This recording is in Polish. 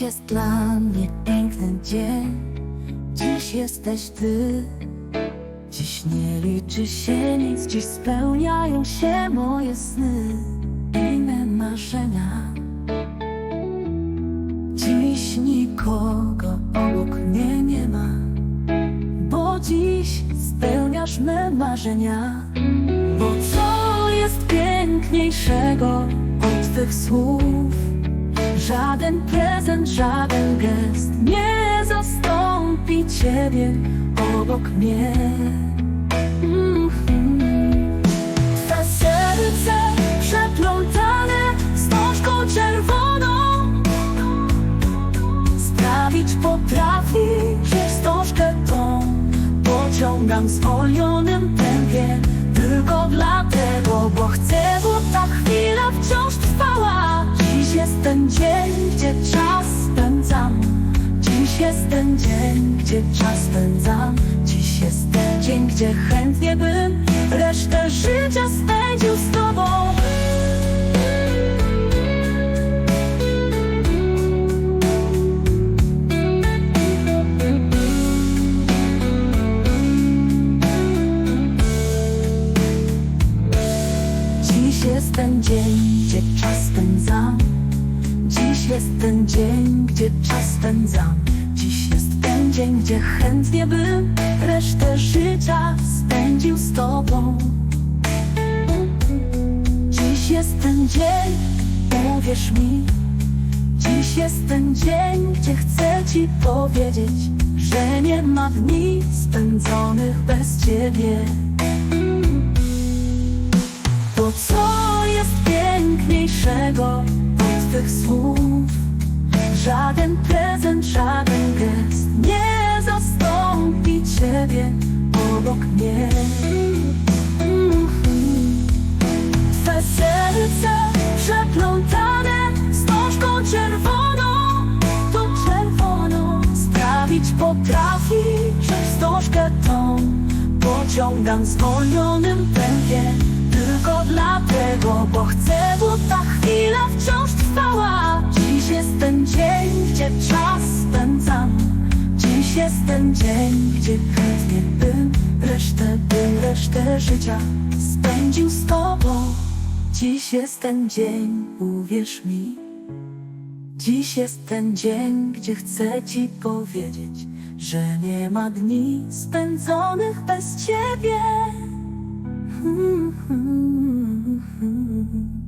Jest dla mnie piękny dzień. Dziś jesteś ty. Dziś nie liczy się nic Dziś spełniają się moje sny. I me marzenia. Dziś nikogo obok mnie nie ma Bo dziś spełniasz me marzenia. Bo co jest piękniejszego od Twych słów Żaden prezent, żaden gest. Nie zastąpi Ciebie obok mnie. Twe serce przeplątane wstążką czerwoną. Sprawić potrafi, że wstążkę tą Pociągam w zwolnionym tempie dzień, gdzie czas spędzam Dziś jest ten dzień, gdzie chętnie bym Resztę życia spędził z tobą. Dziś jest ten dzień, gdzie czas spędzam Dziś jest ten dzień, gdzie czas spędzam dzień, gdzie chętnie bym Resztę życia spędził z tobą. Dziś jest ten dzień, uwierz mi. Dziś jest ten dzień, gdzie chcę ci powiedzieć Że nie ma dni spędzonych bez ciebie. To co jest piękniejszego od tych słów? Żaden prezent, żaden potrafi, że wstążkę tą pociągam zwolnionym tempie. Tylko dlatego, bo chcę, bo ta chwila wciąż trwała. Dziś jest ten dzień, gdzie czas spędzam. Dziś jest ten dzień, gdzie chętnie bym resztę, bym resztę życia spędził z tobą. Dziś jest ten dzień, uwierz mi. Dziś jest ten dzień, gdzie chcę ci powiedzieć, że nie ma dni spędzonych bez ciebie. -hmm. hmm, hmm, hmm.